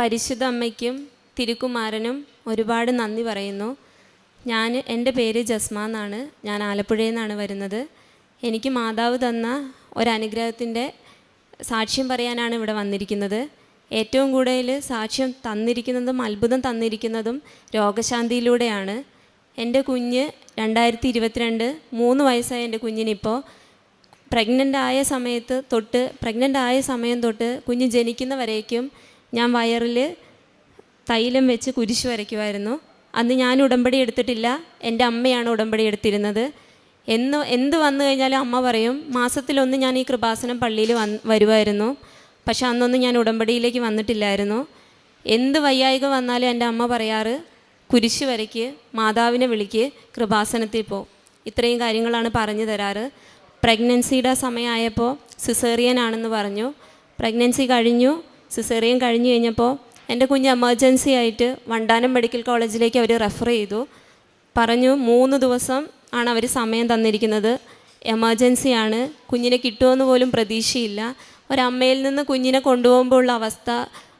പരിശുദ്ധ അമ്മയ്ക്കും തിരുക്കുമാരനും ഒരുപാട് നന്ദി പറയുന്നു. ഞാൻ എന്റെ പേര് ജസ്മ എന്നാണ്. ഞാൻ ആലപ്പുഴയിൽ നിന്നാണ് വരുന്നത്. എനിക്ക് മാതാവ് തന്ന ഒരനുഗ്രഹത്തിന്റെ സാക്ഷ്യം പറയാനാണ് ഇവിടെ വന്നിരിക്കുന്നത്. ഏറ്റവും കൂടുതൽ സാക്ഷ്യം തന്നിരിക്കുന്നതും അത്ഭുതം തന്നിരിക്കുന്നതും രോഗശാന്തിയിലൂടെയാണ്. എന്റെ കുഞ്ഞ് രണ്ടായിരത്തി ഇരുപത്തിരണ്ട് മൂന്ന് വയസ്സായ എന്റെ കുഞ്ഞിനിപ്പോൾ പ്രഗ്നന്റ് ആയ സമയത്ത് തൊട്ട് പ്രഗ്നന്റ് ആയ സമയം തൊട്ട് കുഞ്ഞ് ജനിക്കുന്നവരേക്കും ഞാൻ വയറിൽ തൈലം വെച്ച് കുരിശ് വരയ്ക്കുമായിരുന്നു അന്ന് ഞാൻ ഉടമ്പടി എടുത്തിട്ടില്ല. എന്റെ അമ്മയാണ് ഉടമ്പടി എടുത്തിരുന്നത്. എന്ന് എന്ത് വന്നു കഴിഞ്ഞാലും അമ്മ പറയും മാസത്തിലൊന്ന് ഞാൻ ഈ കൃപാസനം പള്ളിയിൽ വന്ന് വരുമായിരുന്നു പക്ഷെ അന്നൊന്നും ഞാൻ ഉടമ്പടിയിലേക്ക് വന്നിട്ടില്ലായിരുന്നു. എന്ത് വയ്യായിക വന്നാലും എന്റെ അമ്മ പറയാറ് കുരിശ് വരയ്ക്ക് മാതാവിനെ വിളിക്ക് കൃപാസനത്തിൽ പോ. ഇത്രയും കാര്യങ്ങളാണ് പറഞ്ഞു തരാറ്. പ്രഗ്നൻസിയുടെ സമയമായപ്പോൾ സിസേറിയൻ ആണെന്ന് പറഞ്ഞു. പ്രഗ്നൻസി കഴിഞ്ഞു. സിസേറിയൻ കഴിഞ്ഞ് കഴിഞ്ഞപ്പോൾ എന്റെ കുഞ്ഞ് എമർജൻസി ആയിട്ട് വണ്ടാനം മെഡിക്കൽ കോളേജിലേക്ക് അവർ റെഫർ ചെയ്തു. പറഞ്ഞു മൂന്ന് ദിവസം ആണ് അവർ സമയം തന്നിരിക്കുന്നത്. എമർജൻസി ആണ്. കുഞ്ഞിനെ കിട്ടുമെന്ന് പോലും പ്രതീക്ഷയില്ല. ഒരമ്മയിൽ നിന്ന് കുഞ്ഞിനെ കൊണ്ടുപോകുമ്പോൾ ഉള്ള അവസ്ഥ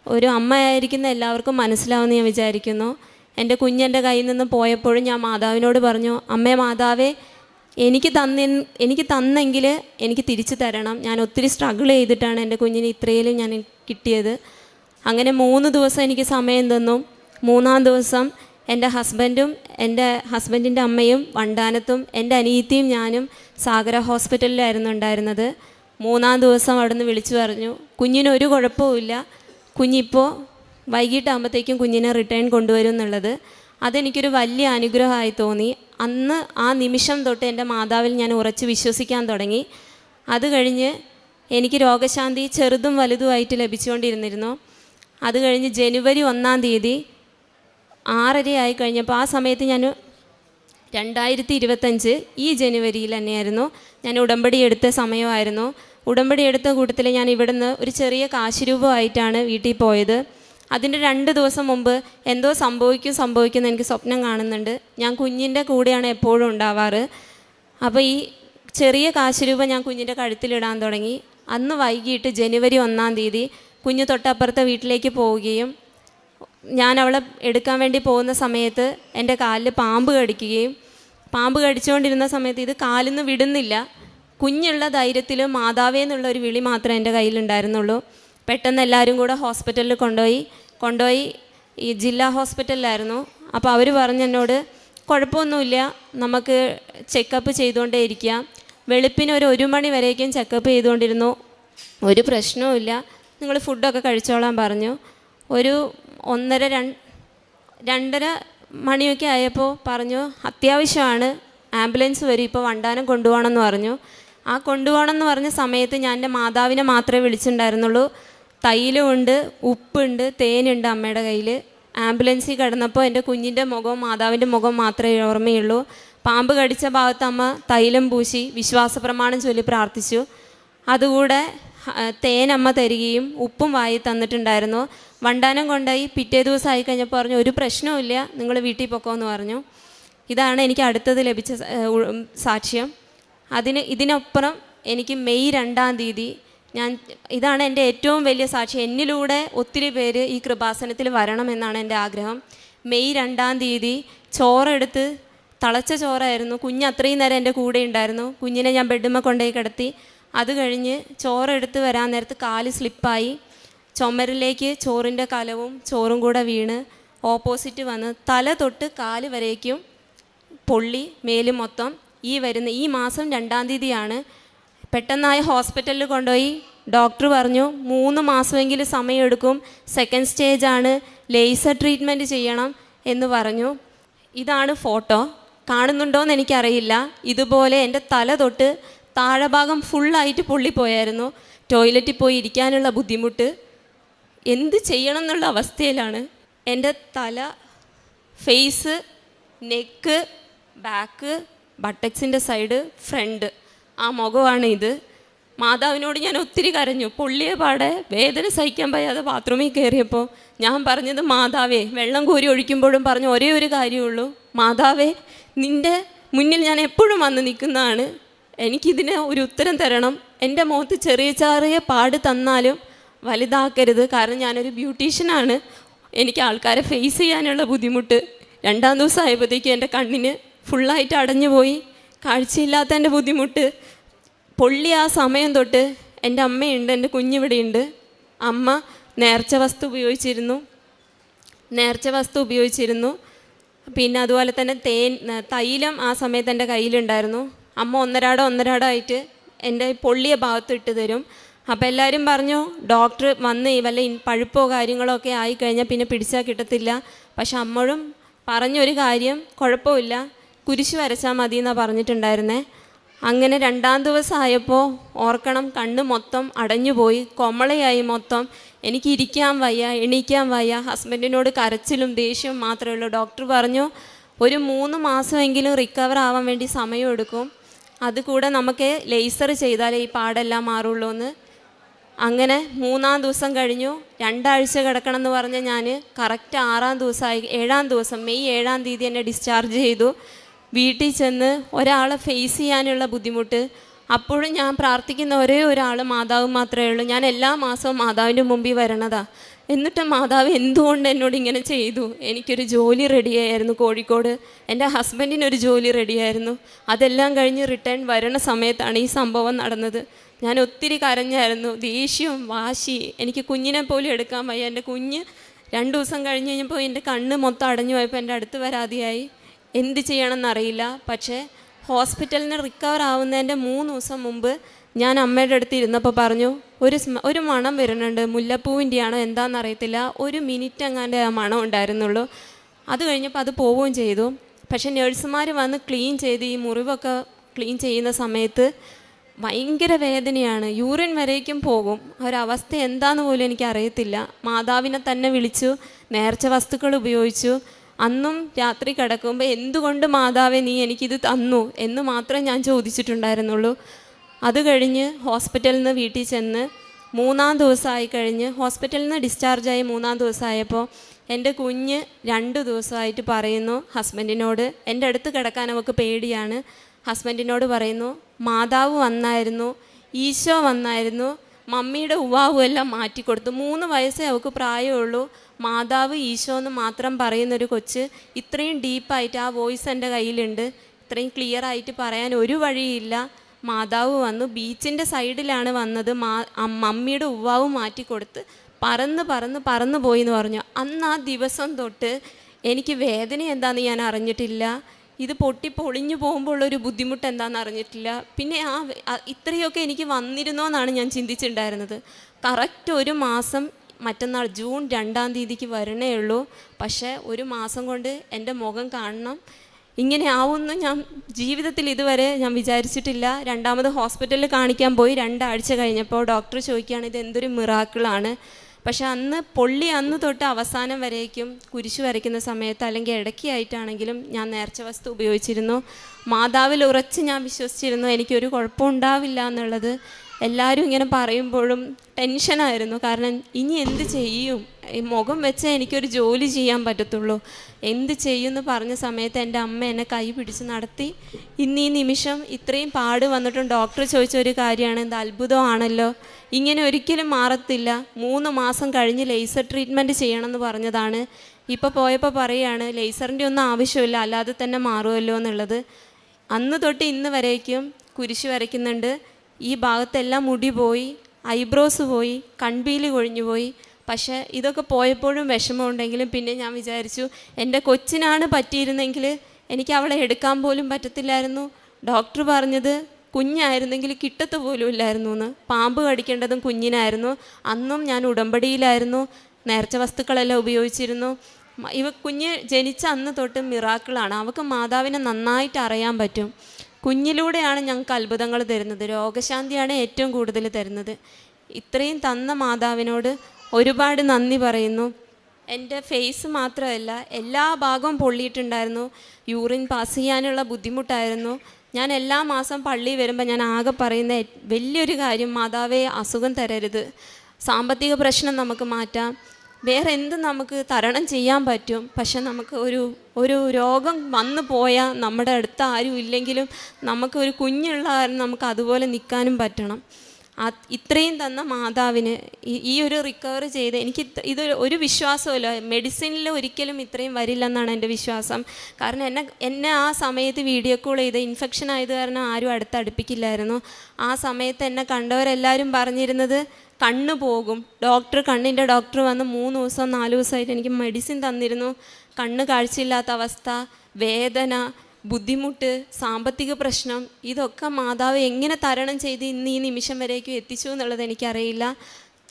ഒരു അമ്മയായിരിക്കുന്ന എല്ലാവർക്കും മനസ്സിലാവുമെന്ന് ഞാൻ വിചാരിക്കുന്നു. എന്റെ കുഞ്ഞെന്റെ കയ്യിൽ നിന്ന് പോയപ്പോഴും ഞാൻ മാതാവിനോട് പറഞ്ഞു അമ്മേ മാതാവേ എനിക്ക് തന്നി എനിക്ക് തന്നെങ്കിൽ എനിക്ക് തിരിച്ചു തരണം. ഞാൻ ഒത്തിരി സ്ട്രഗിൾ ചെയ്തിട്ടാണ് എന്റെ കുഞ്ഞിന് ഇത്രയിലും ഞാൻ കിട്ടിയത്. അങ്ങനെ മൂന്ന് ദിവസം എനിക്ക് സമയം തന്നു. മൂന്നാം ദിവസം എന്റെ ഹസ്ബൻഡും എന്റെ ഹസ്ബൻഡിന്റെ അമ്മയും വണ്ടാനത്തും എന്റെ അനിയത്തിയും ഞാനും സാഗര ഹോസ്പിറ്റലിലായിരുന്നു ഉണ്ടായിരുന്നത്. മൂന്നാം ദിവസം അവിടുന്ന് വിളിച്ചു പറഞ്ഞു കുഞ്ഞിന് ഒരു കുഴപ്പവുമില്ല കുഞ്ഞിപ്പോൾ വൈകിട്ടാകുമ്പോഴത്തേക്കും കുഞ്ഞിനെ റിട്ടേൺ കൊണ്ടുവരും എന്നുള്ളത്. അതെനിക്കൊരു വലിയ അനുഗ്രഹമായി തോന്നി. അന്ന് ആ നിമിഷം തൊട്ട് എന്റെ മാതാവിൽ ഞാൻ ഉറച്ച് വിശ്വസിക്കാൻ തുടങ്ങി. അത് കഴിഞ്ഞ് എനിക്ക് രോഗശാന്തി ചെറുതും വലുതുമായിട്ട് ലഭിച്ചുകൊണ്ടിരുന്നിരുന്നു. അത് കഴിഞ്ഞ് ജനുവരി ഒന്നാം തീയതി ആറര ആയി കഴിഞ്ഞപ്പോൾ ആ സമയത്ത് ഞാൻ രണ്ടായിരത്തി ഇരുപത്തഞ്ച് ഈ ജനുവരിയിൽ തന്നെയായിരുന്നു. ഞാൻ ഉടമ്പടി എടുത്ത സമയമായിരുന്നു. ഉടമ്പടി എടുത്ത കൂട്ടത്തിൽ ഞാൻ ഇവിടുന്ന് ഒരു ചെറിയ കാശുരൂപമായിട്ടാണ് വീട്ടിൽ പോയത്. അതിന്റെ രണ്ട് ദിവസം മുമ്പ് എന്തോ സംഭവിക്കും സംഭവിക്കും എനിക്ക് സ്വപ്നം കാണുന്നുണ്ട്. ഞാൻ കുഞ്ഞിന്റെ കൂടെയാണ് എപ്പോഴും ഉണ്ടാവാറ്. അപ്പോൾ ഈ ചെറിയ കാശുരൂപ ഞാൻ കുഞ്ഞിന്റെ കഴുത്തിലിടാൻ തുടങ്ങി. അന്ന് വൈകിട്ട് ജനുവരി ഒന്നാം തീയതി കുഞ്ഞു തൊട്ടപ്പുറത്തെ വീട്ടിലേക്ക് പോവുകയും ഞാൻ അവളെ എടുക്കാൻ വേണ്ടി പോകുന്ന സമയത്ത് എന്റെ കാലിൽ പാമ്പ് കടിക്കുകയും പാമ്പ് കടിച്ചുകൊണ്ടിരുന്ന സമയത്ത് ഇത് കാലിൽ നിന്ന് വിടുന്നില്ല. കുഞ്ഞുള്ള ധൈര്യത്തിൽ മാതാവേ എന്നുള്ള ഒരു വിളി മാത്രമേ എന്റെ കയ്യിലുണ്ടായിരുന്നുള്ളൂ. പെട്ടെന്ന് എല്ലാവരും കൂടെ ഹോസ്പിറ്റലിൽ കൊണ്ടുപോയി. കൊണ്ടുപോയി ഈ ജില്ലാ ഹോസ്പിറ്റലിലായിരുന്നു. അപ്പോൾ അവർ പറഞ്ഞെന്നോട് കുഴപ്പമൊന്നുമില്ല. നമുക്ക് ചെക്കപ്പ് ചെയ്തുകൊണ്ടേ ഇരിക്കാം. വെളുപ്പിന് ഒരു ഒരു മണി വരേക്കും ചെക്കപ്പ് ചെയ്തുകൊണ്ടിരുന്നു. ഒരു പ്രശ്നവുമില്ല നിങ്ങൾ ഫുഡൊക്കെ കഴിച്ചോളാൻ പറഞ്ഞു. ഒരു ഒന്നര രണ്ട് രണ്ടര മണിയൊക്കെ ആയപ്പോൾ പറഞ്ഞു അത്യാവശ്യമാണ്. ആംബുലൻസ് വരും. ഇപ്പോൾ വണ്ടാനം കൊണ്ടുപോകണമെന്ന് പറഞ്ഞു. ആ കൊണ്ടുപോകണമെന്ന് പറഞ്ഞ സമയത്ത് ഞാൻ എന്റെ മാതാവിനെ മാത്രമേ വിളിച്ചിട്ടുണ്ടായിരുന്നുള്ളൂ. തൈലമുണ്ട് ഉപ്പുണ്ട് തേനുണ്ട് അമ്മയുടെ കയ്യിൽ ആംബുലൻസിൽ കിടന്നപ്പോൾ എന്റെ കുഞ്ഞിന്റെ മുഖവും മാതാവിന്റെ മുഖവും മാത്രമേ ഓർമ്മയുള്ളൂ. പാമ്പ് കടിച്ച ഭാഗത്ത് അമ്മ തൈലം പൂശി വിശ്വാസ പ്രമാണം ചൊല്ലി പ്രാർത്ഥിച്ചു. അതുകൂടെ തേനമ്മ തരികയും ഉപ്പും വായി തന്നിട്ടുണ്ടായിരുന്നു. വണ്ടാനം കൊണ്ടായി പിറ്റേ ദിവസം ആയി കഴിഞ്ഞപ്പോൾ പറഞ്ഞു ഒരു പ്രശ്നവുമില്ല നിങ്ങൾ വീട്ടിൽ പൊക്കോന്ന് പറഞ്ഞു. ഇതാണ് എനിക്ക് അടുത്തത് ലഭിച്ച സാക്ഷ്യം. അതിന് ഇതിനപ്പുറം എനിക്ക് മെയ് രണ്ടാം തീയതി ഞാൻ ഇതാണ് എന്റെ ഏറ്റവും വലിയ സാക്ഷ്യം. എന്നിലൂടെ ഒത്തിരി പേര് ഈ കൃപാസനത്തിൽ വരണമെന്നാണ് എന്റെ ആഗ്രഹം. മെയ് രണ്ടാം തീയതി ചോറെടുത്ത് തളച്ച ചോറായിരുന്നു. കുഞ്ഞ് അത്രയും നേരം എന്റെ കൂടെ ഉണ്ടായിരുന്നു. കുഞ്ഞിനെ ഞാൻ ബെഡുമ്മ കൊണ്ടുപോയി കിടത്തി. അത് കഴിഞ്ഞ് ചോറെടുത്ത് വരാൻ നേരത്ത് കാൽ സ്ലിപ്പായി ചുമരിലേക്ക് ചോറിന്റെ കലവും ചോറും കൂടെ വീണ് ഓപ്പോസിറ്റ് വന്ന് തല തൊട്ട് കാൽ വരേക്കും പൊള്ളി മേലും മൊത്തം ഈ വരുന്ന ഈ മാസം രണ്ടാം തീയതിയാണ്. പെട്ടെന്നായി ഹോസ്പിറ്റലിൽ കൊണ്ടുപോയി. ഡോക്ടർ പറഞ്ഞു മൂന്ന് മാസമെങ്കിലും സമയമെടുക്കും. സെക്കൻഡ് സ്റ്റേജാണ് ലേസർ ട്രീറ്റ്മെന്റ് ചെയ്യണം എന്ന് പറഞ്ഞു. ഇതാണ് ഫോട്ടോ കാണുന്നുണ്ടോയെന്ന് എനിക്കറിയില്ല. ഇതുപോലെ എന്റെ തല തൊട്ട് താഴെഭാഗം ഫുള്ളായിട്ട് പൊള്ളിപ്പോയായിരുന്നു. ടോയ്ലറ്റിൽ പോയി ഇരിക്കാനുള്ള ബുദ്ധിമുട്ട്. എന്ത് ചെയ്യണം എന്നുള്ള അവസ്ഥയിലാണ്. എന്റെ തല ഫേസ് നെക്ക് ബാക്ക് ബട്ടക്സിന്റെ സൈഡ് ഫ്രണ്ട്. ആ മുഖമാണ് ഇത്. മാതാവിനോട് ഞാൻ ഒത്തിരി കരഞ്ഞു. പൊള്ളിയ പാടെ വേദന സഹിക്കാൻ വയ്യാതെ ബാത്റൂമിൽ കയറിയപ്പോൾ ഞാൻ പറഞ്ഞത് മാതാവേ വെള്ളം കോരി ഒഴിക്കുമ്പോഴും പറഞ്ഞ ഒരേ ഒരു കാര്യമുള്ളൂ. മാതാവേ നിന്റെ മുന്നിൽ ഞാൻ എപ്പോഴും വന്ന് നിൽക്കുന്നതാണ്. എനിക്കിതിന് ഒരു ഉത്തരം തരണം. എന്റെ മുഖത്ത് ചെറിയ ചെറിയ പാട് തന്നാലും വലുതാക്കരുത്. കാരണം ഞാനൊരു ബ്യൂട്ടീഷ്യനാണ്. എനിക്ക് ആൾക്കാരെ ഫേസ് ചെയ്യാനുള്ള ബുദ്ധിമുട്ട്. രണ്ടാം ദിവസം ആയപ്പോഴത്തേക്കും എന്റെ കണ്ണിന് ഫുള്ളായിട്ട് അടഞ്ഞു പോയി കാഴ്ചയില്ലാത്തതിന്റെ ബുദ്ധിമുട്ട്. പൊള്ളി ആ സമയം തൊട്ട് എന്റെ അമ്മയുണ്ട് എന്റെ കുഞ്ഞിവിടെയുണ്ട്. അമ്മ നേർച്ച വസ്തു ഉപയോഗിച്ചിരുന്നു. നേർച്ച വസ്തു ഉപയോഗിച്ചിരുന്നു. പിന്നെ അതുപോലെ തന്നെ തേൻ തൈലം ആ സമയത്ത് എന്റെ കയ്യിലുണ്ടായിരുന്നു. അമ്മ ഒന്നരാടോ ഒന്നരാടോ ആയിട്ട് എന്റെ പൊള്ളിയ ഭാഗത്ത് ഇട്ട് തരും. അപ്പോൾ എല്ലാവരും പറഞ്ഞു ഡോക്ടർ വന്ന് വല്ല പഴുപ്പോ കാര്യങ്ങളോ ഒക്കെ ആയിക്കഴിഞ്ഞാൽ പിന്നെ പിടിച്ചാൽ കിട്ടത്തില്ല. പക്ഷെ അമ്മഴും പറഞ്ഞൊരു കാര്യം കുഴപ്പമില്ല. കുരിശ് വരച്ചാൽ മതി എന്നാണ് പറഞ്ഞിട്ടുണ്ടായിരുന്നേ. അങ്ങനെ രണ്ടാം ദിവസം ആയപ്പോൾ ഓർക്കണം കണ്ണ് മൊത്തം അടഞ്ഞുപോയി. കൊമളയായി മൊത്തം. എനിക്ക് ഇരിക്കാൻ വയ്യ എണീക്കാൻ വയ്യ. ഹസ്ബൻഡിനോട് കരച്ചിലും ദേഷ്യവും മാത്രമേ ഉള്ളൂ ഡോക്ടർ പറഞ്ഞു ഒരു മൂന്ന് മാസമെങ്കിലും റിക്കവർ ആവാൻ വേണ്ടി സമയം സമയമെടുക്കും അതുകൂടെ നമുക്ക് ലേസർ ചെയ്താലേ ഈ പാടെല്ലാം മാറുള്ളൂ എന്ന്. അങ്ങനെ മൂന്നാം ദിവസം കഴിഞ്ഞു. രണ്ടാഴ്ച കിടക്കണം എന്ന് പറഞ്ഞ് ഞാൻ കറക്റ്റ് ആറാം ദിവസമായി ഏഴാം ദിവസം മെയ് ഏഴാം തീയതി എന്നെ ഡിസ്ചാർജ് ചെയ്തു. വീട്ടിൽ ചെന്ന് ഒരാളെ ഫേസ് ചെയ്യാനുള്ള ബുദ്ധിമുട്ട് അപ്പോഴും ഞാൻ പ്രാർത്ഥിക്കുന്ന ഒരേ ഒരാൾ മാതാവ് മാത്രമേ ഉള്ളൂ. ഞാൻ എല്ലാ മാസവും മാതാവിന്റെ മുമ്പിൽ വരണതാ. എന്നിട്ട് മാതാവ് എന്തുകൊണ്ട് എന്നോട് ഇങ്ങനെ ചെയ്തു? എനിക്കൊരു ജോലി റെഡിയായിരുന്നു കോഴിക്കോട്. എന്റെ ഹസ്ബൻഡിനൊരു ജോലി റെഡിയായിരുന്നു. അതെല്ലാം കഴിഞ്ഞ് റിട്ടേൺ വരണ സമയത്താണ് ഈ സംഭവം നടന്നത്. ഞാൻ ഒത്തിരി കരഞ്ഞായിരുന്നു. ദേഷ്യവും വാശി. എനിക്ക് കുഞ്ഞിനെ പോലും എടുക്കാൻ വയ്യ. എന്റെ കുഞ്ഞ് രണ്ട് ദിവസം കഴിഞ്ഞ് കഴിഞ്ഞപ്പോൾ എന്റെ കണ്ണ് മൊത്തം അടഞ്ഞു പോയപ്പോൾ എന്റെ അടുത്ത് വരാതെയായി എന്ത് ചെയ്യണമെന്നറിയില്ല. പക്ഷേ ഹോസ്പിറ്റലിൽ നിന്ന് റിക്കവർ ആവുന്നതിന്റെ മൂന്ന് ദിവസം മുമ്പ് ഞാൻ അമ്മയുടെ അടുത്ത് ഇരുന്നപ്പോൾ പറഞ്ഞു ഒരു ഒരു മണം വരുന്നുണ്ട്. മുല്ലപ്പൂവിന്റെയാണോ എന്താണെന്ന് അറിയത്തില്ല ഒരു മിനിറ്റ് അങ്ങാണ്ട് ആ മണം ഉണ്ടായിരുന്നുള്ളൂ. അത് കഴിഞ്ഞപ്പോൾ അത് പോവുകയും ചെയ്തു. പക്ഷേ നേഴ്സുമാർ വന്ന് ക്ലീൻ ചെയ്ത് ഈ മുറിവൊക്കെ ക്ലീൻ ചെയ്യുന്ന സമയത്ത് ഭയങ്കര വേദനയാണ്. യൂറിൻ വരേക്കും പോകും. ഒരവസ്ഥ എന്താണെന്ന് പോലും എനിക്ക് അറിയത്തില്ല മാതാവിനെ തന്നെ വിളിച്ചു. നേർച്ച വസ്തുക്കൾ ഉപയോഗിച്ചു. അന്നും രാത്രി കിടക്കുമ്പോൾ എന്തുകൊണ്ട് മാതാവെ നീ എനിക്കിത് തന്നു എന്ന് മാത്രമേ ഞാൻ ചോദിച്ചിട്ടുണ്ടായിരുന്നുള്ളൂ. അത് കഴിഞ്ഞ് ഹോസ്പിറ്റലിൽ നിന്ന് വീട്ടിൽ ചെന്ന് മൂന്നാം ദിവസമായി കഴിഞ്ഞ് ഹോസ്പിറ്റലിൽ നിന്ന് ഡിസ്ചാർജായി മൂന്നാം ദിവസമായപ്പോൾ എന്റെ കുഞ്ഞ് രണ്ട് ദിവസമായിട്ട് പറയുന്നു ഹസ്ബൻഡിനോട് എന്റെ അടുത്ത് കിടക്കാൻ അവൾക്ക് പേടിയാണ്. ഹസ്ബൻഡിനോട് പറയുന്നു മാതാവ് വന്നായിരുന്നു ഈശോ വന്നായിരുന്നു മമ്മിയുടെ ഉവാവും എല്ലാം മാറ്റിക്കൊടുത്തു. മൂന്ന് വയസ്സേ അവൾക്ക് പ്രായമുള്ളൂ. മാതാവ് ഈശോ എന്ന് മാത്രം പറയുന്നൊരു കൊച്ച് ഇത്രയും ഡീപ്പായിട്ട് ആ വോയിസ് എന്റെ കയ്യിലുണ്ട്. ഇത്രയും ക്ലിയർ ആയിട്ട് പറയാൻ ഒരു വഴിയില്ല. മാതാവ് വന്നു ബീച്ചിന്റെ സൈഡിലാണ് വന്നത്. മമ്മിയുടെ ഉവ്വാവ് മാറ്റിക്കൊടുത്ത് പറന്ന് പറന്ന് പറന്ന് പോയി എന്ന് പറഞ്ഞു. അന്ന് ആ ദിവസം തൊട്ട് എനിക്ക് വേദന എന്താണെന്ന് ഞാൻ അറിഞ്ഞിട്ടില്ല. ഇത് പൊട്ടി പൊളിഞ്ഞു പോകുമ്പോൾ ഉള്ളൊരു ബുദ്ധിമുട്ട് എന്താണെന്ന് അറിഞ്ഞിട്ടില്ല. പിന്നെ ആ ഇത്രയൊക്കെ എനിക്ക് വന്നിരുന്നോ എന്നാണ് ഞാൻ ചിന്തിച്ചിട്ടുണ്ടായിരുന്നത് കറക്റ്റ് ഒരു മാസം മറ്റന്നാൾ ജൂൺ രണ്ടാം തീയതിക്ക് വരണേ ഉള്ളൂ. പക്ഷേ ഒരു മാസം കൊണ്ട് എന്റെ മുഖം കാണണം. ഇങ്ങനെ ആവുമെന്ന് ഞാൻ ജീവിതത്തിൽ ഇതുവരെ ഞാൻ വിചാരിച്ചിട്ടില്ല. രണ്ടാമത് ഹോസ്പിറ്റലിൽ കാണിക്കാൻ പോയി. രണ്ടാഴ്ച കഴിഞ്ഞപ്പോൾ ഡോക്ടർ ചോദിക്കുകയാണ് ഇത് എന്തൊരു മിറാക്കിളാണ് പക്ഷെ അന്ന് പൊള്ളി അന്ന് തൊട്ട് അവസാനം വരേക്കും കുരിശ് വരയ്ക്കുന്ന സമയത്ത് അല്ലെങ്കിൽ ഇടയ്ക്കായിട്ടാണെങ്കിലും ഞാൻ നേർച്ച വസ്തു ഉപയോഗിച്ചിരുന്നു. മാതാവിൽ ഉറച്ച് ഞാൻ വിശ്വസിച്ചിരുന്നു എനിക്കൊരു കുഴപ്പമുണ്ടാവില്ല എന്നുള്ളത്. എല്ലാവരും ഇങ്ങനെ പറയുമ്പോഴും ടെൻഷനായിരുന്നു. കാരണം ഇനി എന്ത് ചെയ്യും? ഈ മുഖം വെച്ചാൽ എനിക്കൊരു ജോലി ചെയ്യാൻ പറ്റത്തുള്ളൂ. എന്ത് ചെയ്യുമെന്ന് പറഞ്ഞ സമയത്ത് എന്റെ അമ്മ എന്നെ കൈ പിടിച്ച് നടത്തി ഇന്ന് ഈ നിമിഷം ഇത്രയും പാട് വന്നിട്ടും ഡോക്ടർ ചോദിച്ച ഒരു കാര്യമാണ് എന്ത് അത്ഭുതമാണല്ലോ. ഇങ്ങനെ ഒരിക്കലും മാറത്തില്ല. മൂന്ന് മാസം കഴിഞ്ഞ് ലേസർ ട്രീറ്റ്മെന്റ് ചെയ്യണമെന്ന് പറഞ്ഞതാണ്. ഇപ്പോൾ പോയപ്പോൾ പറയുകയാണ് ലേസറിന്റെ ഒന്നും ആവശ്യമില്ല അല്ലാതെ തന്നെ മാറുമല്ലോ എന്നുള്ളത്. അന്ന് തൊട്ട് ഇന്ന് വരേക്കും കുരിശ് വരയ്ക്കുന്നുണ്ട്. ഈ ഭാഗത്തെല്ലാം മുടി പോയി ഐബ്രോസ് പോയി കൺപീലി കൊഴിഞ്ഞു പോയി. പക്ഷേ ഇതൊക്കെ പോയപ്പോഴും വിഷമമുണ്ടെങ്കിലും പിന്നെ ഞാൻ വിചാരിച്ചു എന്റെ കൊച്ചിനാണ് പറ്റിയിരുന്നെങ്കിൽ എനിക്ക് അവളെ എടുക്കാൻ പോലും പറ്റത്തില്ലായിരുന്നു. ഡോക്ടർ പറഞ്ഞത് കുഞ്ഞായിരുന്നെങ്കിൽ കിട്ടത്ത് പോലും ഇല്ലായിരുന്നു എന്ന് പാമ്പ് കടിക്കേണ്ടതും കുഞ്ഞിനായിരുന്നു. അന്നും ഞാൻ ഉടമ്പടിയിലായിരുന്നു. നേർച്ച വസ്തുക്കളെല്ലാം ഉപയോഗിച്ചിരുന്നു. ഇവ കുഞ്ഞ് ജനിച്ച അന്ന് തൊട്ട് മിറാക്കിളാണ്. അവൾക്ക് മാതാവിനെ നന്നായിട്ട് അറിയാൻ പറ്റും. കുഞ്ഞിലൂടെയാണ് ഞങ്ങൾക്ക് അത്ഭുതങ്ങൾ തരുന്നത്. രോഗശാന്തിയാണ് ഏറ്റവും കൂടുതൽ തരുന്നത്. ഇത്രയും തന്ന മാതാവിനോട് ഒരുപാട് നന്ദി പറയുന്നു. എന്റെ ഫേസ് മാത്രമല്ല എല്ലാ ഭാഗവും പൊള്ളിയിട്ടുണ്ടായിരുന്നു. യൂറിൻ പാസ് ചെയ്യാനുള്ള ബുദ്ധിമുട്ടായിരുന്നു. ഞാൻ എല്ലാ മാസം പള്ളി വരുമ്പോൾ ഞാൻ ആകെ പറയുന്ന വലിയൊരു കാര്യം മാതാവേ അസുഖം തരരുത്. സാമ്പത്തിക പ്രശ്നം നമുക്ക് മാറ്റാം. വേറെ എന്ത് നമുക്ക് തരണം ചെയ്യാൻ പറ്റും? പക്ഷെ നമുക്ക് ഒരു ഒരു രോഗം വന്നു പോയാൽ നമ്മുടെ അടുത്ത് ആരും ഇല്ലെങ്കിലും നമുക്ക് ഒരു കുഞ്ഞുള്ള കാരണം നമുക്ക് അതുപോലെ നിൽക്കാനും പറ്റണം. ഇത്രയും തന്ന മാതാവിന് ഈ- ഒരു റിക്കവർ ചെയ്ത് എനിക്ക് ഇത് ഒരു വിശ്വാസമല്ല മെഡിസിനിൽ ഒരിക്കലും ഇത്രയും വരില്ലെന്നാണ് എന്റെ വിശ്വാസം. കാരണം എന്നെ എന്നെ ആ സമയത്ത് വീഡിയോ കോൾ ചെയ്ത് ഇൻഫെക്ഷൻ ആയത് കാരണം ആരും അടുത്ത് അടുപ്പിക്കില്ലായിരുന്നു ആ സമയത്ത് എന്നെ കണ്ടവരെല്ലാവരും പറഞ്ഞിരുന്നത് കണ്ണ് പോകും. ഡോക്ടർ കണ്ണിന്റെ ഡോക്ടർ വന്ന് മൂന്ന് ദിവസം നാല് ദിവസമായിട്ട് എനിക്ക് മെഡിസിൻ തന്നിരുന്നു. കണ്ണ് കാഴ്ചയില്ലാത്ത അവസ്ഥ വേദന ബുദ്ധിമുട്ട് സാമ്പത്തിക പ്രശ്നം ഇതൊക്കെ മാതാവ് എങ്ങനെ തരണം ചെയ്ത് ഇന്ന് ഈ നിമിഷം വരേക്കും എത്തിച്ചു എന്നുള്ളത് എനിക്കറിയില്ല.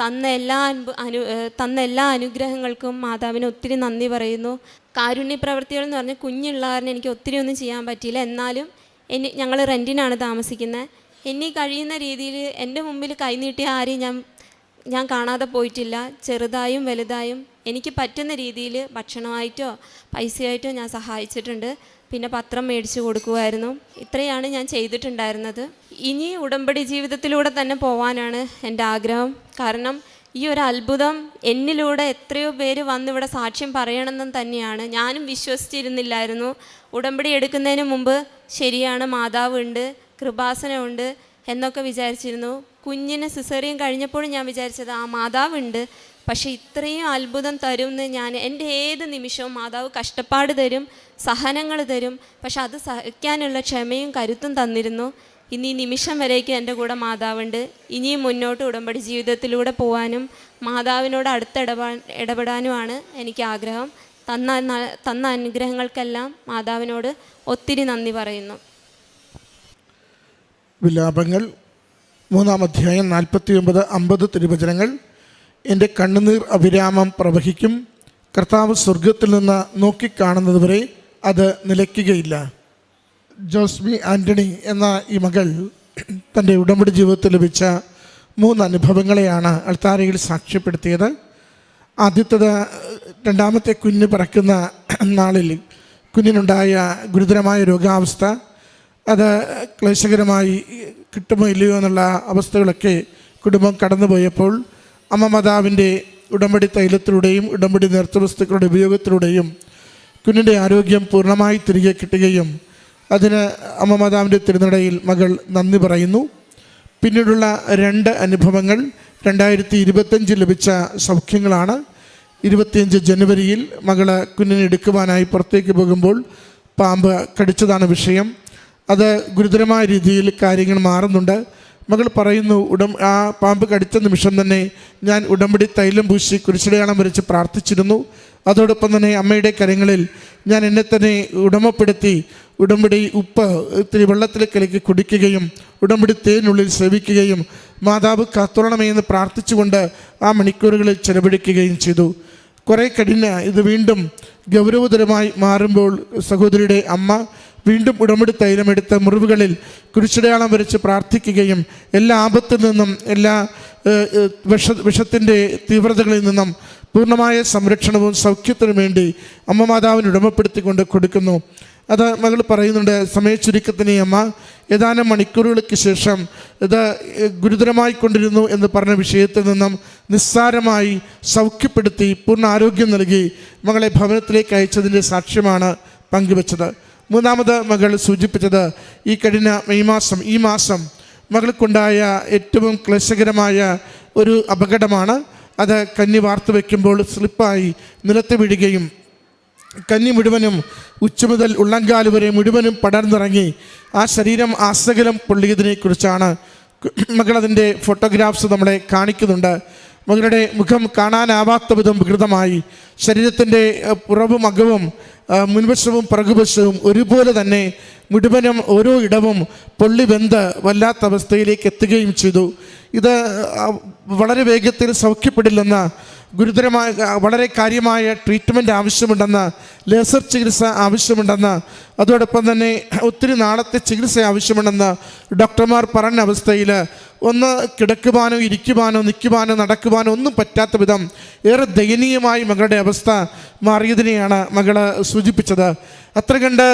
തന്ന എല്ലാ അനുഭ അനു തന്ന എല്ലാ അനുഗ്രഹങ്ങൾക്കും മാതാവിന് ഒത്തിരി നന്ദി പറയുന്നു. കാരുണ്യ പ്രവർത്തികൾ എന്ന് പറഞ്ഞാൽ കുഞ്ഞുള്ള കാരണം എനിക്ക് ഒത്തിരി ഒന്നും ചെയ്യാൻ പറ്റിയില്ല. എന്നാലും എന്നെ ഞങ്ങൾ റെന്റിനാണ് താമസിക്കുന്നത് എന്നെ കഴിയുന്ന രീതിയിൽ എന്റെ മുമ്പിൽ കൈനീട്ടിയ ആരെയും ഞാൻ ഞാൻ കാണാതെ പോയിട്ടില്ല. ചെറുതായും വലുതായും എനിക്ക് പറ്റുന്ന രീതിയിൽ ഭക്ഷണമായിട്ടോ പൈസയായിട്ടോ ഞാൻ സഹായിച്ചിട്ടുണ്ട്. പിന്നെ പത്രം മേടിച്ചു കൊടുക്കുമായിരുന്നു ഇത്രയാണ് ഞാൻ ചെയ്തിട്ടുണ്ടായിരുന്നത്. ഇനി ഉടമ്പടി ജീവിതത്തിലൂടെ തന്നെ പോവാനാണ് എന്റെ ആഗ്രഹം. കാരണം ഈ ഒരു അത്ഭുതം എന്നിലൂടെ എത്രയോ പേര് വന്നിവിടെ സാക്ഷ്യം പറയണമെന്നും തന്നെയാണ്. ഞാനും വിശ്വസിച്ചിരുന്നില്ലായിരുന്നു. ഉടമ്പടി എടുക്കുന്നതിന് മുമ്പ് ശരിയാണ് മാതാവ് ഉണ്ട് കൃപാസനമുണ്ട് എന്നൊക്കെ വിചാരിച്ചിരുന്നു. കുഞ്ഞിന് സിസേറിയൻ കഴിഞ്ഞപ്പോഴും ഞാൻ വിചാരിച്ചത് ആ മാതാവുണ്ട്. പക്ഷേ ഇത്രയും അത്ഭുതം തരും എന്ന് ഞാൻ എന്റെ ഏത് നിമിഷവും മാതാവ് കഷ്ടപ്പാട് തരും സഹനങ്ങൾ തരും. പക്ഷെ അത് സഹിക്കാനുള്ള ക്ഷമയും കരുത്തും തന്നിരുന്നു. ഇനി നിമിഷം വരേക്കും എന്റെ കൂടെ മാതാവുണ്ട്. ഇനിയും മുന്നോട്ട് ഉടമ്പടി ജീവിതത്തിലൂടെ പോകാനും മാതാവിനോട് അടുത്ത് ഇടപാ ഇടപെടാനുമാണ് എനിക്ക് ആഗ്രഹം. തന്ന തന്ന അനുഗ്രഹങ്ങൾക്കെല്ലാം മാതാവിനോട് ഒത്തിരി നന്ദി പറയുന്നു. വിലാപങ്ങൾ മൂന്നാം അധ്യായം നാൽപ്പത്തി ഒമ്പത് അമ്പത് തിരുവചനങ്ങൾ. എന്റെ കണ്ണുനീർ അഭിരാമം പ്രവഹിക്കും. കർത്താവ് സ്വർഗത്തിൽ നിന്ന് നോക്കിക്കാണുന്നതുവരെ അത് നിലയ്ക്കുകയില്ല. ജോസ്മി ആന്റണി എന്ന ഈ മകൾ തന്റെ ഉടമ്പടി ജീവിതത്തിൽ ലഭിച്ച മൂന്ന് അനുഭവങ്ങളെയാണ് അൾത്താരയിൽ സാക്ഷ്യപ്പെടുത്തിയത്. ആദ്യത്തത് രണ്ടാമത്തെ കുഞ്ഞ് പറക്കുന്ന നാളിൽ കുഞ്ഞിനുണ്ടായ ഗുരുതരമായ രോഗാവസ്ഥ. അത് ക്ലേശകരമായി കിട്ടുമോ ഇല്ലയോ എന്നുള്ള അവസ്ഥകളൊക്കെ കുടുംബം കടന്നുപോയപ്പോൾ അമ്മ മാതാവിന്റെ ഉടമ്പടി തൈലത്തിലൂടെയും ഉടമ്പടി നേർത്തവസ്തുക്കളുടെ ഉപയോഗത്തിലൂടെയും കുഞ്ഞിന്റെ ആരോഗ്യം പൂർണമായി തിരികെ കിട്ടുകയും അതിന് അമ്മ മാതാവിന്റെ തിരുനടയിൽ മകൾ നന്ദി പറയുന്നു. പിന്നീടുള്ള രണ്ട് അനുഭവങ്ങൾ രണ്ടായിരത്തി ഇരുപത്തഞ്ചിൽ ലഭിച്ച സൗഖ്യങ്ങളാണ്. ഇരുപത്തിയഞ്ച് ജനുവരിയിൽ മകൾ കുഞ്ഞിനെ എടുക്കുവാനായി പുറത്തേക്ക് പോകുമ്പോൾ പാമ്പ് കടിച്ചതാണ് വിഷയം. അത് ഗുരുതരമായ രീതിയിൽ കാര്യങ്ങൾ മാറുന്നുണ്ട്. മകൾ പറയുന്നു ഉടം ആ പാമ്പ് കടിച്ച നിമിഷം തന്നെ ഞാൻ ഉടമ്പടി തൈലം പൂശി കുരിശടയാളം വരച്ച് പ്രാർത്ഥിച്ചിരുന്നു. അതോടൊപ്പം തന്നെ അമ്മയുടെ കരങ്ങളിൽ ഞാൻ എന്നെ തന്നെ ഉടമപ്പെടുത്തി ഉടമ്പടി ഉപ്പ് ഇത്തിരി കലക്കി കുടിക്കുകയും ഉടമ്പടി തേനുള്ളിൽ സേവിക്കുകയും മാതാവ് കാത്തോളണമേ എന്ന് പ്രാർത്ഥിച്ചുകൊണ്ട് ആ മണിക്കൂറുകളിൽ ചെലവഴിക്കുകയും ചെയ്തു. കുറേ കഴിഞ്ഞ് ഇത് വീണ്ടും ഗൗരവതരമായി മാറുമ്പോൾ സഹോദരിയുടെ അമ്മ വീണ്ടും ഉടമ്പടി തൈലമെടുത്ത് മുറിവുകളിൽ കുരിശടയാളം വരച്ച് പ്രാർത്ഥിക്കുകയും എല്ലാ ആപത്തിൽ നിന്നും എല്ലാ വിഷ വിഷത്തിന്റെ തീവ്രതകളിൽ നിന്നും പൂർണമായ സംരക്ഷണവും സൗഖ്യത്തിനു വേണ്ടി അമ്മ മാതാവിന് ഉടമപ്പെടുത്തിക്കൊണ്ട് കൊടുക്കുന്നു. അത് മകൾ പറയുന്നുണ്ട് സമയ ചുരുക്കത്തിന് അമ്മ ഏതാനും മണിക്കൂറുകൾക്ക് ശേഷം ഇത് ഗുരുതരമായി കൊണ്ടിരുന്നു എന്ന് പറഞ്ഞ വിഷയത്തിൽ നിന്നും നിസ്സാരമായി സൗഖ്യപ്പെടുത്തി പൂർണ ആരോഗ്യം നൽകി മകളെ ഭവനത്തിലേക്ക് അയച്ചതിന്റെ സാക്ഷ്യമാണ് പങ്കുവച്ചത്. മൂന്നാമത് മകൾ സൂചിപ്പിച്ചത് ഈ കഴിഞ്ഞ മെയ് മാസം ഈ മാസം മകൾക്കുണ്ടായ ഏറ്റവും ക്ലേശകരമായ ഒരു അപകടമാണ്. അത് കന്നി വാർത്ത് വയ്ക്കുമ്പോൾ സ്ലിപ്പായി നിലത്ത് വീഴുകയും കന്നി മുഴുവനും ഉച്ച മുതൽ ഉള്ളങ്കാൽ വരെ മുഴുവനും പടർന്നിറങ്ങി ആ ശരീരം ആസകലം പൊള്ളിയതിനെക്കുറിച്ചാണ് മകളതിന്റെ ഫോട്ടോഗ്രാഫ്സ് നമ്മളെ കാണിക്കുന്നുണ്ട്. മകളുടെ മുഖം കാണാനാവാത്ത വിധം വികൃതമായി. ശരീരത്തിന്റെ പുറവും അകവും മുൻവശവും പിറകുവശവും ഒരുപോലെ തന്നെ മുഴുവനും ഓരോ ഇടവും പൊള്ളി വെന്ത് വല്ലാത്ത അവസ്ഥയിലേക്ക് എത്തുകയും ചെയ്തു. ഇത് വളരെ വേഗത്തിൽ സൗഖ്യപ്പെടില്ലെന്ന് ഗുരുതരമായ വളരെ കാര്യമായ ട്രീറ്റ്മെന്റ് ആവശ്യമുണ്ടെന്ന് ലേസർ ചികിത്സ ആവശ്യമുണ്ടെന്ന് അതോടൊപ്പം തന്നെ ഒത്തിരി നാളത്തെ ചികിത്സ ആവശ്യമുണ്ടെന്ന് ഡോക്ടർമാർ പറഞ്ഞ അവസ്ഥയിൽ ഒന്ന് കിടക്കുവാനോ ഇരിക്കുവാനോ നിൽക്കുവാനോ നടക്കുവാനോ ഒന്നും പറ്റാത്ത വിധം ഏറെ ദയനീയമായി മകളുടെ അവസ്ഥ മാറിയതിനെയാണ് മകൾ സൂചിപ്പിച്ചത്. അത്ര കണ്ട്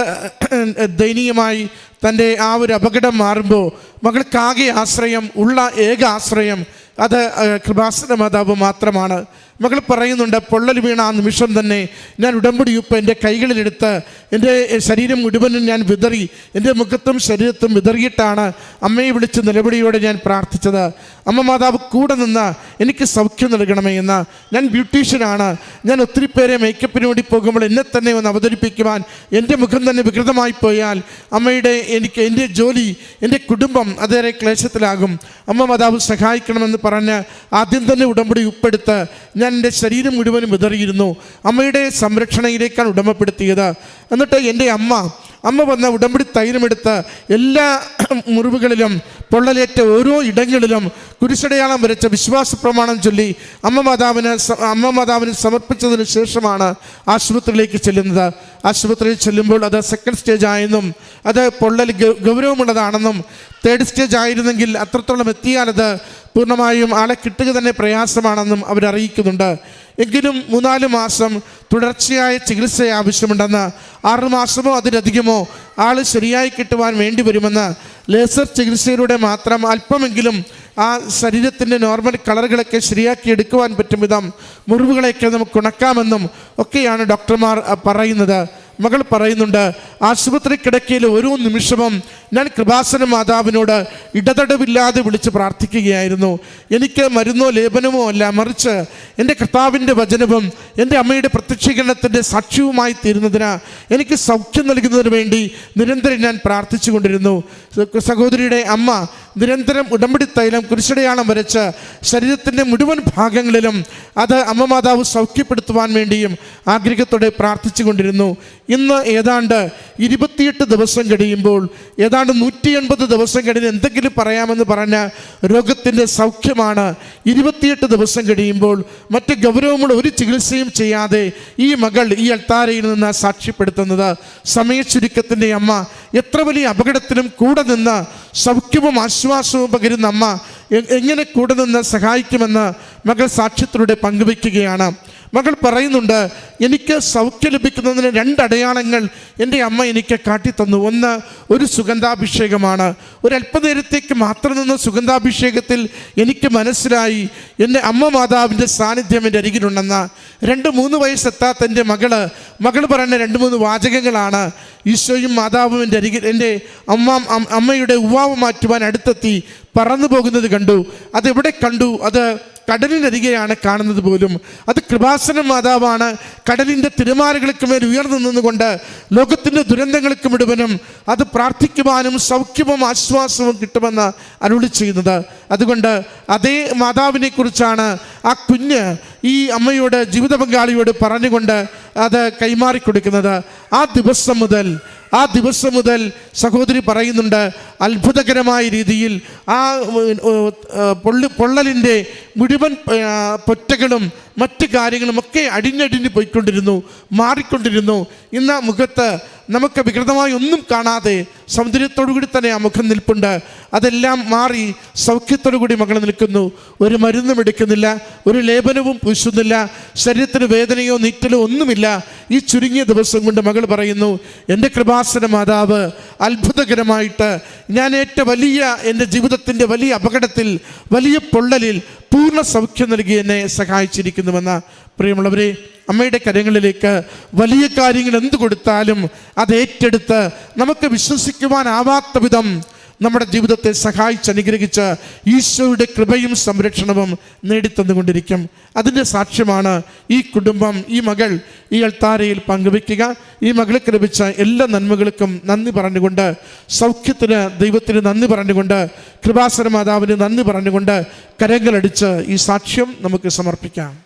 ദയനീയമായി തന്റെ ആ ഒരു അപകടം മാറുമ്പോൾ മകൾക്കാകെ ആശ്രയം ഉള്ള ഏക ആശ്രയം അത് കൃപാസന മാതാവ് മാത്രമാണ്. മകൾ പറയുന്നുണ്ട് പൊള്ളൽ വീണ ആ നിമിഷം തന്നെ ഞാൻ ഉടമ്പടി ഉപ്പ് എന്റെ കൈകളിലെടുത്ത് എന്റെ ശരീരം മുഴുവനും ഞാൻ വിതറി എന്റെ മുഖത്തും ശരീരത്തും വിതറിയിട്ടാണ് അമ്മയെ വിളിച്ച് നിലവിളിയോടെ ഞാൻ പ്രാർത്ഥിച്ചത്. അമ്മ മാതാവ് കൂടെ നിന്ന് എനിക്ക് സൗഖ്യം നൽകണമേ എന്ന്. ഞാൻ ബ്യൂട്ടീഷ്യനാണ്. ഞാൻ ഒത്തിരി പേരെ മേക്കപ്പിന് വേണ്ടി പോകുമ്പോൾ എന്നെ തന്നെ ഒന്ന് അവതരിപ്പിക്കുവാൻ എന്റെ മുഖം തന്നെ വികൃതമായി പോയാൽ അമ്മയുടെ എനിക്ക് എന്റെ ജോലി എന്റെ കുടുംബം അതേറെ ക്ലേശത്തിലാകും. അമ്മ മാതാവ് സഹായിക്കണമെന്ന് പറഞ്ഞ് ആദ്യം തന്നെ ഉടമ്പടി ഉപ്പെടുത്ത് ഞാൻ എന്റെ ശരീരം മുഴുവനും വിതറിയിരുന്നു. അമ്മയുടെ സംരക്ഷണയിലേക്കാണ് ഉടമപ്പെടുത്തിയത്. എന്നിട്ട് എന്റെ അമ്മ അമ്മ വന്ന ഉടമ്പടി തൈലമെടുത്ത് എല്ലാ മുറിവുകളിലും പൊള്ളലേറ്റ ഓരോ ഇടങ്ങളിലും കുരിശടയാളം വരച്ച വിശ്വാസ പ്രമാണം ചൊല്ലി അമ്മ മാതാവിന് അമ്മ മാതാവിന് സമർപ്പിച്ചതിന് ശേഷമാണ് ആശുപത്രിയിലേക്ക് ചെല്ലുന്നത്. ആശുപത്രിയിൽ ചെല്ലുമ്പോൾ അത് സെക്കൻഡ് സ്റ്റേജ് ആയെന്നും അത് പൊള്ളൽ ഗൗരവമുള്ളതാണെന്നും തേർഡ് സ്റ്റേജ് ആയിരുന്നെങ്കിൽ അത്രത്തോളം എത്തിയാലത് പൂർണമായും ആളെ കിട്ടുക തന്നെ പ്രയാസമാണെന്നും അവരറിയിക്കുന്നുണ്ട്. എങ്കിലും മൂന്നാൽ മാസം തുടർച്ചയായ ചികിത്സ ആവശ്യമുണ്ടെന്ന് ആറുമാസമോ അതിലധികമോ ആൾ ശരിയായി കിട്ടുവാൻ വേണ്ടി വരുമെന്ന് ലേസർ ചികിത്സയിലൂടെ മാത്രം അല്പമെങ്കിലും ആ ശരീരത്തിന്റെ നോർമൽ കളറുകളൊക്കെ ശരിയാക്കി എടുക്കുവാൻ പറ്റും വിധം മുറിവുകളെയൊക്കെ നമുക്ക് ഉണക്കാമെന്നും ഒക്കെയാണ് ഡോക്ടർമാർ പറയുന്നത്. മകൾ പറയുന്നുണ്ട് ആശുപത്രി കിടക്കയിൽ ഓരോ നിമിഷവും ഞാൻ കൃപാസന മാതാവിനോട് ഇടതടവില്ലാതെ വിളിച്ച് പ്രാർത്ഥിക്കുകയായിരുന്നു. എനിക്ക് മരുന്നോ ലേപനമോ അല്ല. മറിച്ച് എന്റെ കർത്താവിന്റെ വചനവും എന്റെ അമ്മയുടെ പ്രത്യക്ഷീകരണത്തിന്റെ സാക്ഷ്യവുമായി തീരുന്നതിന് എനിക്ക് സൗഖ്യം നൽകുന്നതിന് വേണ്ടി നിരന്തരം ഞാൻ പ്രാർത്ഥിച്ചു കൊണ്ടിരുന്നു. സഹോദരിയുടെ അമ്മ നിരന്തരം ഉടമ്പടി തൈലം കുരിശടയാളം വരച്ച് ശരീരത്തിന്റെ മുഴുവൻ ഭാഗങ്ങളിലും അത് അമ്മ മാതാവ് സൗഖ്യപ്പെടുത്തുവാൻ വേണ്ടിയും ആഗ്രഹത്തോടെ പ്രാർത്ഥിച്ചു കൊണ്ടിരുന്നു. ഇന്ന് ഏതാണ്ട് ഇരുപത്തിയെട്ട് ദിവസം കഴിയുമ്പോൾ ഏതാണ്ട് നൂറ്റി എൺപത് ദിവസം കഴിഞ്ഞ് എന്തെങ്കിലും പറയാമെന്ന് പറഞ്ഞ രോഗത്തിന്റെ സൗഖ്യമാണ്. ഇരുപത്തിയെട്ട് ദിവസം കഴിയുമ്പോൾ മറ്റ് ഗൗരവമുള്ള ഒരു ചികിത്സയും ചെയ്യാതെ ഈ മകൾ ഈ അൾത്താരയിൽ നിന്ന് സാക്ഷ്യപ്പെടുത്തുന്നത് സമയച്ചുരുക്കത്തിന്റെ അമ്മ എത്ര വലിയ അപകടത്തിലും കൂടെ നിന്ന് സൗഖ്യവും ആശ്വാസവും പകരുന്ന അമ്മ എങ്ങനെ കൂടെ നിന്ന് സഹായിക്കുമെന്ന് മകൾ സാക്ഷ്യത്തിലൂടെ പങ്കുവയ്ക്കുകയാണ്. മകൾ പറയുന്നുണ്ട് എനിക്ക് സൗഖ്യം ലഭിക്കുന്നതിന് രണ്ടടയാളങ്ങൾ എന്റെ അമ്മ എനിക്ക് കാട്ടിത്തന്നു. ഒന്ന് ഒരു സുഗന്ധാഭിഷേകമാണ്. ഒരല്പനേരത്തേക്ക് മാത്രം നിന്ന് സുഗന്ധാഭിഷേകത്തിൽ എനിക്ക് മനസ്സിലായി. എന്റെ അമ്മ മാതാവിന്റെ സാന്നിധ്യം എന്റെ അരികിലുണ്ടെന്ന്. രണ്ട് മൂന്ന് വയസ്സെത്താത്ത എന്റെ മകൾ മകൾ പറയുന്ന രണ്ട് മൂന്ന് വാചകങ്ങളാണ് ഈശോയും മാതാവും എന്റെ അരികിൽ എന്റെ അമ്മ അമ്മയുടെ ഉവാവ് മാറ്റുവാൻ അടുത്തെത്തി പറന്നു പോകുന്നത് കണ്ടു. അതെവിടെ കണ്ടു? അത് കടലിനരികെയാണ് കാണുന്നത് പോലും. അത് കൃപാസന മാതാവാണ്. കടലിന്റെ തിരുമാലകൾക്ക് മേൽ ഉയർന്നു നിന്നുകൊണ്ട് ലോകത്തിന്റെ ദുരന്തങ്ങൾക്ക് മുഴുവനും അത് പ്രാർത്ഥിക്കുവാനും സൗഖ്യവും ആശ്വാസവും കിട്ടുമെന്ന് അരുളി ചെയ്യുന്നത്. അതുകൊണ്ട് അതേ മാതാവിനെ കുറിച്ചാണ് ആ കുഞ്ഞ് ഈ അമ്മയോട് ജീവിത പങ്കാളിയോട് പറഞ്ഞുകൊണ്ട് അത് കൈമാറിക്കൊടുക്കുന്നത് ആ ദിവസം മുതൽ ആ ദിവസം മുതൽ സഹോദരി പറയുന്നുണ്ട് അത്ഭുതകരമായ രീതിയിൽ ആ പൊള്ളി പൊള്ളലിന്റെ മുഴുവൻ പൊറ്റകളും മറ്റ് കാര്യങ്ങളുമൊക്കെ അടിഞ്ഞടിഞ്ഞ് പോയിക്കൊണ്ടിരുന്നു മാറിക്കൊണ്ടിരുന്നു. ഇന്ന് മുഖത്ത് നമുക്ക് വികൃതമായി ഒന്നും കാണാതെ സൗന്ദര്യത്തോടു കൂടി തന്നെ ആ മുഖം നിൽപ്പുണ്ട്. അതെല്ലാം മാറി സൗഖ്യത്തോടു കൂടി മകൾ നിൽക്കുന്നു. ഒരു മരുന്നും എടുക്കുന്നില്ല ഒരു ലേപനവും പൂശുന്നില്ല ശരീരത്തിന് വേദനയോ നീറ്റലോ ഒന്നുമില്ല. ഈ ചുരുങ്ങിയ ദിവസം കൊണ്ട് മകൾ പറയുന്നു എന്റെ കൃപാസന മാതാവ് അത്ഭുതകരമായിട്ട് ഞാൻ ഏറ്റ വലിയ എന്റെ ജീവിതത്തിന്റെ വലിയ അപകടത്തിൽ വലിയ പൊള്ളലിൽ പൂർണ സൗഖ്യം നൽകി എന്നെ സഹായിച്ചിരിക്കുന്നുവെന്ന പ്രിയമുള്ളവരെ അമ്മയുടെ കരങ്ങളിലേക്ക് വലിയ കാര്യങ്ങൾ എന്ത് കൊടുത്താലും അത് ഏറ്റെടുത്ത് നമുക്ക് വിശ്വസിക്കുവാനാവാത്ത വിധം നമ്മുടെ ജീവിതത്തെ സഹായിച്ച് അനുഗ്രഹിച്ച് ഈശോയുടെ കൃപയും സംരക്ഷണവും നേടിത്തന്നുകൊണ്ടിരിക്കും. അതിന്റെ സാക്ഷ്യമാണ് ഈ കുടുംബം ഈ മകൾ ഈ അൾത്താരയിൽ പങ്കുവയ്ക്കുക. ഈ മകൾക്ക് ലഭിച്ച എല്ലാ നന്മകൾക്കും നന്ദി പറഞ്ഞുകൊണ്ട് സൗഖ്യത്തിന് ദൈവത്തിന് നന്ദി പറഞ്ഞുകൊണ്ട് കൃപാസന മാതാവിന് നന്ദി പറഞ്ഞുകൊണ്ട് കരങ്ങളടിച്ച് ഈ സാക്ഷ്യം നമുക്ക് സമർപ്പിക്കാം.